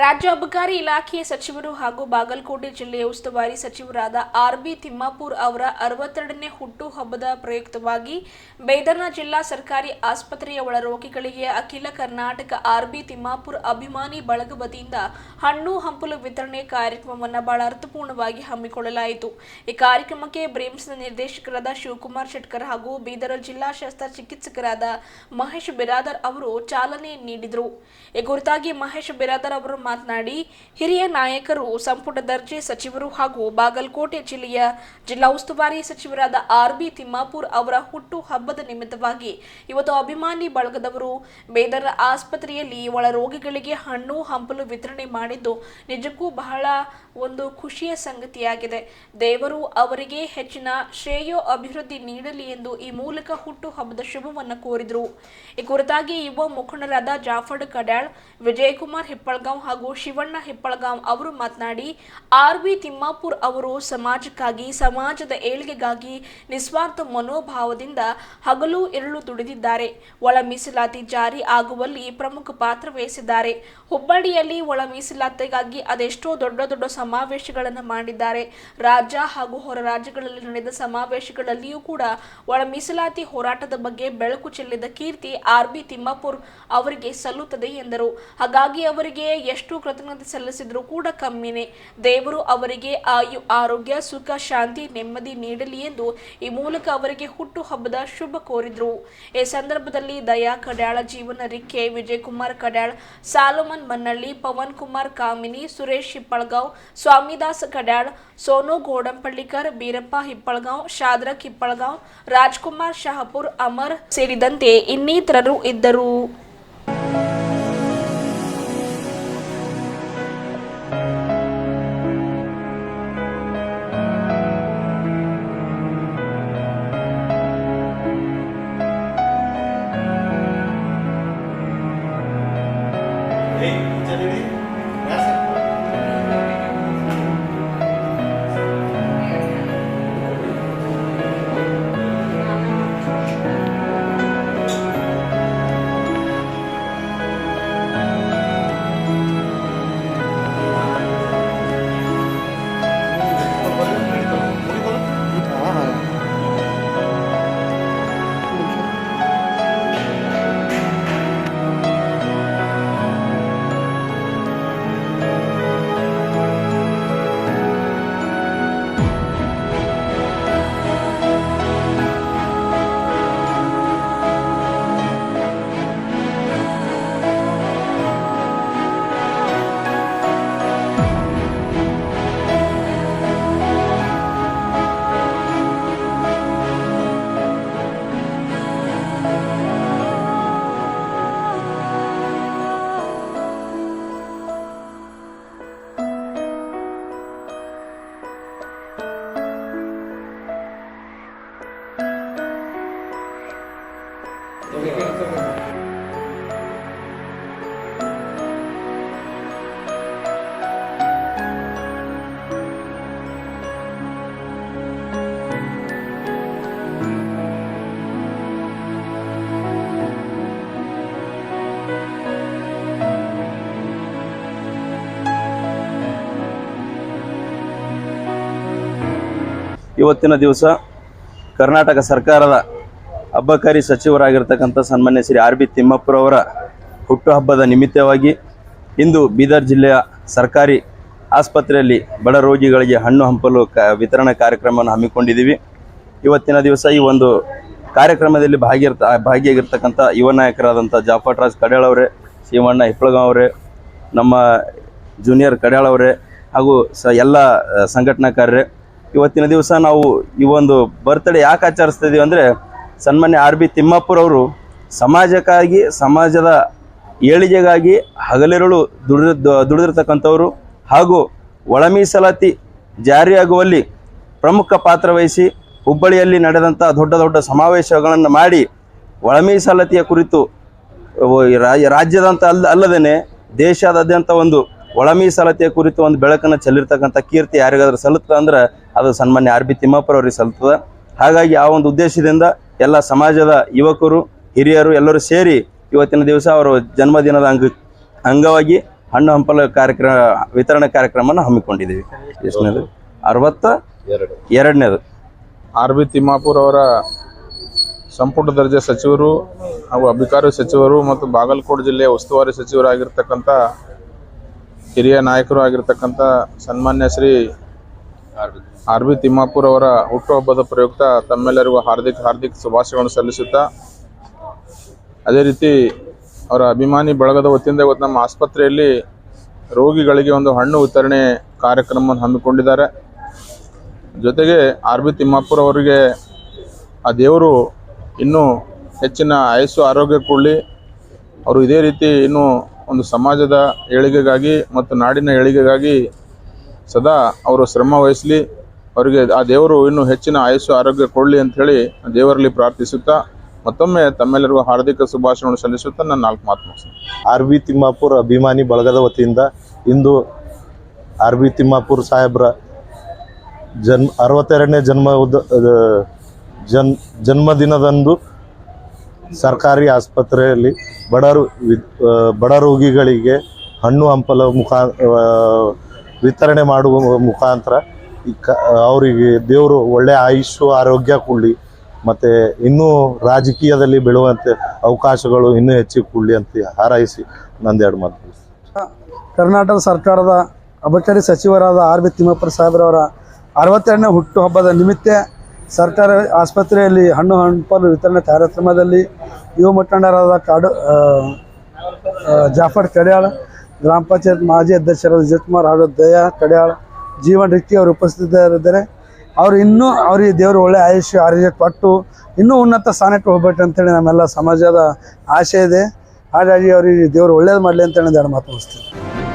ರಾಜ್ಯ ಅಬಕಾರಿ ಇಲಾಖೆಯ ಸಚಿವರು ಹಾಗೂ ಬಾಗಲಕೋಟೆ ಜಿಲ್ಲೆಯ ಉಸ್ತುವಾರಿ ಸಚಿವರಾದ ಆರ್ ಬಿ ತಿಮ್ಮಾಪುರ್ ಅವರ ಅರವತ್ತೆರಡನೇ ಹುಟ್ಟು ಹಬ್ಬದ ಪ್ರಯುಕ್ತವಾಗಿ ಬೇದರ್ನ ಜಿಲ್ಲಾ ಸರ್ಕಾರಿ ಆಸ್ಪತ್ರೆಯ ಒಳರೋಗಿಗಳಿಗೆ ಅಖಿಲ ಕರ್ನಾಟಕ ಆರ್ ಬಿ ತಿಮ್ಮಾಪುರ್ ಅಭಿಮಾನಿ ಬಳಗ ವತಿಯಿಂದ ಹಣ್ಣು ಹಂಪಲು ವಿತರಣೆ ಕಾರ್ಯಕ್ರಮವನ್ನು ಬಹಳ ಅರ್ಥಪೂರ್ಣವಾಗಿ ಹಮ್ಮಿಕೊಳ್ಳಲಾಯಿತು. ಈ ಕಾರ್ಯಕ್ರಮಕ್ಕೆ ಬ್ರೇಮ್ಸ್ನ ನಿರ್ದೇಶಕರಾದ ಶಿವಕುಮಾರ್ ಶೆಟ್ಕರ್ ಹಾಗೂ ಬೀದರ ಜಿಲ್ಲಾ ಶಸ್ತ್ರ ಚಿಕಿತ್ಸಕರಾದ ಮಹೇಶ್ ಬಿರಾದರ್ ಅವರು ಚಾಲನೆ ನೀಡಿದರು. ಈ ಕುರಿತಾಗಿ ಮಹೇಶ್ ಬಿರಾದರ್ ಅವರು ಮಾತನಾಡಿ, ಹಿರಿಯ ನಾಯಕರು, ಸಂಪುಟ ದರ್ಜೆ ಸಚಿವರು ಹಾಗೂ ಬಾಗಲಕೋಟೆ ಜಿಲ್ಲೆಯ ಜಿಲ್ಲಾ ಉಸ್ತುವಾರಿ ಸಚಿವರಾದ ಆರ್ ಬಿ ತಿಮ್ಮಾಪುರ್ ಅವರ ಹುಟ್ಟು ಹಬ್ಬದ ನಿಮಿತ್ತವಾಗಿ ಇವತ್ತು ಅಭಿಮಾನಿ ಬಳಗದವರು ಬೇದರ ಆಸ್ಪತ್ರೆಯಲ್ಲಿ ಒಳ ರೋಗಿಗಳಿಗೆ ಹಣ್ಣು, ಹಂಪಲು ವಿತರಣೆ ಮಾಡಿದ್ದು ನಿಜಕ್ಕೂ ಬಹಳ ಒಂದು ಖುಷಿಯ ಸಂಗತಿಯಾಗಿದೆ. ದೇವರು ಅವರಿಗೆ ಹೆಚ್ಚಿನ ಶ್ರೇಯೋ ಅಭಿವೃದ್ಧಿ ನೀಡಲಿ ಎಂದು ಈ ಮೂಲಕ ಹುಟ್ಟು ಹಬ್ಬದ ಶುಭವನ್ನು ಕೋರಿದರು. ಈ ಕುರಿತಾಗಿ ಯುವ ಮುಖಂಡರಾದ ಜಾಫರ್ ಕಡ್ಯಾಳ್, ವಿಜಯಕುಮಾರ್ ಹಿಪ್ಪಳ್ಗಾಂವ್ ಹಾಗೂ ಶಿವಣ್ಣ ಹೆಪ್ಪಳಗಾಂವ್ ಅವರು ಮಾತನಾಡಿ, ಆರ್ ವಿ ತಿಮ್ಮಾಪುರ್ ಅವರು ಸಮಾಜಕ್ಕಾಗಿ, ಸಮಾಜದ ಏಳಿಗೆಗಾಗಿ ನಿಸ್ವಾರ್ಥ ಮನೋಭಾವದಿಂದ ಹಗಲು ಇರಳು ದುಡಿದಿದ್ದಾರೆ. ಒಳ ಮೀಸಲಾತಿ ಜಾರಿ ಆಗುವಲ್ಲಿ ಪ್ರಮುಖ ಪಾತ್ರ ವಹಿಸಿದ್ದಾರೆ. ಹುಬ್ಬಳ್ಳಿಯಲ್ಲಿ ಒಳ ಮೀಸಲಾತಿಗಾಗಿ ಅದೆಷ್ಟೋ ದೊಡ್ಡ ದೊಡ್ಡ ಸಮಾವೇಶಗಳನ್ನು ಮಾಡಿದ್ದಾರೆ. ರಾಜ್ಯ ಹಾಗೂ ಹೊರ ರಾಜ್ಯಗಳಲ್ಲಿ ನಡೆದ ಸಮಾವೇಶಗಳಲ್ಲಿಯೂ ಕೂಡ ಒಳ ಮೀಸಲಾತಿ ಹೋರಾಟದ ಬಗ್ಗೆ ಬೆಳಕು ಚೆಲ್ಲಿದ ಕೀರ್ತಿ ಆರ್ ಬಿ ತಿಮ್ಮಾಪುರ್ ಅವರಿಗೆ ಸಲ್ಲುತ್ತದೆ ಎಂದರು. ಹಾಗಾಗಿ ಅವರಿಗೆ ಎಷ್ಟು ಕೃತಜ್ಞತೆ ಸಲ್ಲಿಸಿದ್ರು ಕೂಡ ಕಮ್ಮಿನೇ. ದೇವರು ಅವರಿಗೆ ಆಯು, ಆರೋಗ್ಯ, ಸುಖ, ಶಾಂತಿ, ನೆಮ್ಮದಿ ನೀಡಲಿ ಎಂದು ಈ ಮೂಲಕ ಅವರಿಗೆ ಹುಟ್ಟು ಹಬ್ಬದ ಶುಭ ಕೋರಿದ್ರು. ಈ ಸಂದರ್ಭದಲ್ಲಿ ದಯಾ ಕಡ್ಯಾಳ, ಜೀವನ ರಿಕ್ಕೆ, ವಿಜಯಕುಮಾರ್ ಕಡ್ಯಾಳ್, ಸಾಲಮನ್ ಮನ್ನಳ್ಳಿ, ಪವನ್ ಕುಮಾರ್ ಕಾಮಿನಿ, ಸುರೇಶ್ ಹಿಪ್ಪಳ್ಗಾಂವ್, ಸ್ವಾಮಿದಾಸ್ ಕಡ್ಯಾಳ್, ಸೋನು ಗೋಡಂಪಳ್ಳಿಕರ್, ಬೀರಪ್ಪ ಹಿಪ್ಪಳ್ಗಾಂವ್ ಶಾದ್ರಕ್ ಹಿಪ್ಪಳ್ಗಾಂವ್ ರಾಜ್ಕುಮಾರ್ ಶಹಾಪುರ್ ಅಮರ್ ಸೇರಿದಂತೆ ಇನ್ನಿತರರು ಇದ್ದರು. 哎，在哪里？ಇವತ್ತಿನ ದಿವಸ ಕರ್ನಾಟಕ ಸರ್ಕಾರದ ಅಬ್ಬಕಾರಿ ಸಚಿವರಾಗಿರ್ತಕ್ಕಂಥ ಸನ್ಮಾನ್ಯ ಶ್ರೀ ಆರ್ ಬಿ ತಿಮ್ಮಪ್ಪರವರ ಹುಟ್ಟುಹಬ್ಬದ ನಿಮಿತ್ತವಾಗಿ ಇಂದು ಬೀದರ್ ಜಿಲ್ಲೆಯ ಸರ್ಕಾರಿ ಆಸ್ಪತ್ರೆಯಲ್ಲಿ ಬಡ ರೋಗಿಗಳಿಗೆ ಹಣ್ಣು ಹಂಪಲು ಕ, ವಿತರಣಾ ಕಾರ್ಯಕ್ರಮವನ್ನು ಹಮ್ಮಿಕೊಂಡಿದ್ದೀವಿ. ಇವತ್ತಿನ ದಿವಸ ಈ ಒಂದು ಕಾರ್ಯಕ್ರಮದಲ್ಲಿ ಭಾಗಿರ್ತ ಭಾಗಿಯಾಗಿರ್ತಕ್ಕಂಥ ಯುವ ನಾಯಕರಾದಂಥ ಜಾಫರ್ ರಾಜ್ ಕಡೇಳ್ ಅವರೇ ಶಿವಣ್ಣ ಅವರೇ, ನಮ್ಮ ಜೂನಿಯರ್ ಕಡಾಳವರೇ ಹಾಗೂ ಸ, ಎಲ್ಲ ಸಂಘಟನಾಕಾರರೇ ಇವತ್ತಿನ ದಿವಸ ನಾವು ಈ ಒಂದು ಬರ್ತ್ಡೇ ಯಾಕೆ ಆಚರಿಸ್ತಾ ಇದೀವಿ ಅಂದರೆ ಸನ್ಮಾನ್ಯ ಆರ್ ಬಿ ತಿಮ್ಮಪ್ಪುರವರು ಸಮಾಜಕ್ಕಾಗಿ, ಸಮಾಜದ ಏಳಿಗೆಗಾಗಿ ಹಗಲಿರುಳು ದುಡಿದ, ದುಡಿದಿರ್ತಕ್ಕಂಥವ್ರು ಹಾಗೂ ಒಳ ಮೀಸಲಾತಿ ಜಾರಿಯಾಗುವಲ್ಲಿ ಪ್ರಮುಖ ಪಾತ್ರ ವಹಿಸಿ ಹುಬ್ಬಳ್ಳಿಯಲ್ಲಿ ನಡೆದಂಥ ದೊಡ್ಡ ದೊಡ್ಡ ಸಮಾವೇಶಗಳನ್ನು ಮಾಡಿ ಒಳ ಮೀಸಲಾತಿಯ ಕುರಿತು ರಾಜ್ಯದಂತ ಅಲ್ಲ, ಅಲ್ಲದೇನೆ ದೇಶಾದ್ಯಂತ ಒಂದು ಒಳ ಮೀಸಲಾತಿಯ ಕುರಿತು ಒಂದು ಬೆಳಕನ್ನು ಚೆಲ್ಲಿರ್ತಕ್ಕಂಥ ಕೀರ್ತಿ ಯಾರಿಗಾದ್ರೂ ಸಲ್ಲುತ್ತೆ ಅಂದ್ರೆ ಅದು ಸನ್ಮಾನ್ಯ ಆರ್ ಬಿ ತಿಮ್ಮಾಪುರ ಸಲ್ತದೆ ಸಲ್ಲುತ್ತದೆ. ಹಾಗಾಗಿ ಆ ಒಂದು ಉದ್ದೇಶದಿಂದ ಎಲ್ಲ ಸಮಾಜದ ಯುವಕರು ಹಿರಿಯರು ಎಲ್ಲರೂ ಸೇರಿ ಇವತ್ತಿನ ದಿವಸ ಅವರು ಜನ್ಮದಿನದ ಅಂಗ ಅಂಗವಾಗಿ ಹಣ್ಣು ಹಂಪಲ ಕಾರ್ಯಕ್ರಮ ವಿತರಣೆ ಕಾರ್ಯಕ್ರಮವನ್ನು ಹಮ್ಮಿಕೊಂಡಿದ್ದೀವಿ. ಎಷ್ಟನೇದು? ಅರವತ್ತ ಎರಡು. ಎರಡನೇದು. ಆರ್ ಬಿ ತಿಮ್ಮಾಪುರ್ ಅವರ ಸಂಪುಟ ದರ್ಜೆ ಸಚಿವರು ಹಾಗೂ ಅಭಿಕಾರಿ ಸಚಿವರು ಮತ್ತು ಬಾಗಲಕೋಟೆ ಜಿಲ್ಲೆಯ ಉಸ್ತುವಾರಿ ಸಚಿವರಾಗಿರ್ತಕ್ಕಂಥ ಹಿರಿಯ ನಾಯಕರು ಆಗಿರ್ತಕ್ಕಂಥ ಸನ್ಮಾನ್ಯ ಶ್ರೀ ಆರ್ ಬಿ ತಿಮ್ಮಾಪುರ್ ಅವರ ಹುಟ್ಟುಹಬ್ಬದ ಪ್ರಯುಕ್ತ ತಮ್ಮೆಲ್ಲರಿಗೂ ಹಾರ್ದಿಕ ಹಾರ್ದಿಕ ಶುಭಾಶಯಗಳನ್ನು ಸಲ್ಲಿಸುತ್ತಾ, ಅದೇ ರೀತಿ ಅವರ ಅಭಿಮಾನಿ ಬಳಗದ ವತಿಯಿಂದ ಇವತ್ತು ನಮ್ಮ ಆಸ್ಪತ್ರೆಯಲ್ಲಿ ರೋಗಿಗಳಿಗೆ ಒಂದು ಹಣ್ಣು ವಿತರಣೆ ಕಾರ್ಯಕ್ರಮವನ್ನು ಹಮ್ಮಿಕೊಂಡಿದ್ದಾರೆ. ಜೊತೆಗೆ ಆರ್ ಬಿ ತಿಮ್ಮಾಪುರ ಅವರಿಗೆ ಆ ದೇವರು ಇನ್ನೂ ಹೆಚ್ಚಿನ ಆಯಸ್ಸು, ಆರೋಗ್ಯ ಕೊಡಲಿ. ಅವರು ಇದೇ ರೀತಿ ಇನ್ನೂ ಒಂದು ಸಮಾಜದ ಏಳಿಗೆಗಾಗಿ ಮತ್ತು ನಾಡಿನ ಏಳಿಗೆಗಾಗಿ ಸದಾ ಅವರು ಶ್ರಮ ವಹಿಸಲಿ, ಅವರಿಗೆ ಆ ದೇವರು ಇನ್ನೂ ಹೆಚ್ಚಿನ ಆಯಸ್ಸು, ಆರೋಗ್ಯ ಕೊಡಲಿ ಅಂಥೇಳಿ ದೇವರಲ್ಲಿ ಪ್ರಾರ್ಥಿಸುತ್ತಾ ಮತ್ತೊಮ್ಮೆ ತಮ್ಮೆಲ್ಲರಿಗೂ ಹಾರ್ದಿಕ ಶುಭಾಶಯಗಳನ್ನು ಸಲ್ಲಿಸುತ್ತಾ ನಾನು ನಾಲ್ಕು ಮಾತು ಮುಗಿಸ್ತೀನಿ. ಆರ್ ಬಿ ತಿಮ್ಮಾಪುರ್ ಅಭಿಮಾನಿ ಬಳಗದ ವತಿಯಿಂದ ಇಂದು ಆರ್ ಬಿ ತಿಮ್ಮಾಪುರ್ ಸಾಹೇಬ್ರ ಜನ್ಮ, ಅರವತ್ತೆರಡನೇ ಜನ್ಮ ಉದ್ದ ಜನ್, ಜನ್ಮದಿನದಂದು ಸರ್ಕಾರಿ ಆಸ್ಪತ್ರೆಯಲ್ಲಿ ಬಡರು ವಿ- ಬಡ ರೋಗಿಗಳಿಗೆ ಹಣ್ಣು ಹಂಪಲ ಮುಖಾ ವಿತರಣೆ ಮಾಡುವ ಮುಖಾಂತರ ಈ ಕ, ಅವರಿಗೆ ದೇವರು ಒಳ್ಳೆಯ ಆಯುಷು ಆರೋಗ್ಯ ಕೊಡಲಿ. ಮತ್ತು ಇನ್ನೂ ರಾಜಕೀಯದಲ್ಲಿ ಬೆಳುವಂತೆ ಅವಕಾಶಗಳು ಇನ್ನೂ ಹೆಚ್ಚಿಗೆ ಕೊಡಲಿ ಅಂತ ಹಾರೈಸಿ ನಂದೆರಡು ಮಾತು ಕರ್ನಾಟಕ ಸರ್ಕಾರದ ಅಬಕಾರಿ ಸಚಿವರಾದ ಆರ್ ಬಿ ತಿಮ್ಮಪ್ಪರ ಸಾಹೇಬ್ರವರ ಅರವತ್ತೆರಡನೇ ಹುಟ್ಟುಹಬ್ಬದ ನಿಮಿತ್ತ ಸರ್ಕಾರ ಆಸ್ಪತ್ರೆಯಲ್ಲಿ ಹಣ್ಣು ಹಂಪಲು ವಿತರಣೆ ಕಾರ್ಯಕ್ರಮದಲ್ಲಿ ಯುವ ಮುಖಂಡರಾದ ಕಾಡು ಜಾಫರ್ ಕಡ್ಯಾಳ್ ಗ್ರಾಮ ಪಂಚಾಯತ್ ಮಾಜಿ ಅಧ್ಯಕ್ಷರಾದ ವಿಜಯಕುಮಾರ್ ಹಾಗೂ ದಯಾ ಕಡ್ಯಾಳ್, ಜೀವನ್ ರೀತಿ ಅವರು ಉಪಸ್ಥಿತರಿದ್ದಾರೆ. ಅವರು ಇನ್ನೂ ಅವ್ರಿಗೆ ದೇವರು ಒಳ್ಳೆ ಆಯುಷ್ಯ ಆರೋಗ್ಯ ಕೊಟ್ಟು ಇನ್ನೂ ಉನ್ನತ ಸ್ಥಾನಕ್ಕೆ ಹೋಗ್ಬೇಕು ಅಂತೇಳಿ ನಮ್ಮೆಲ್ಲ ಸಮಾಜದ ಆಶೆ ಇದೆ. ಹಾಗಾಗಿ ಅವರಿಗೆ ದೇವರು ಒಳ್ಳೇದು ಮಾಡಲಿ ಅಂತೇಳಿ ಎರಡು ಮಾತು ಮುಗಿಸ್ತೀನಿ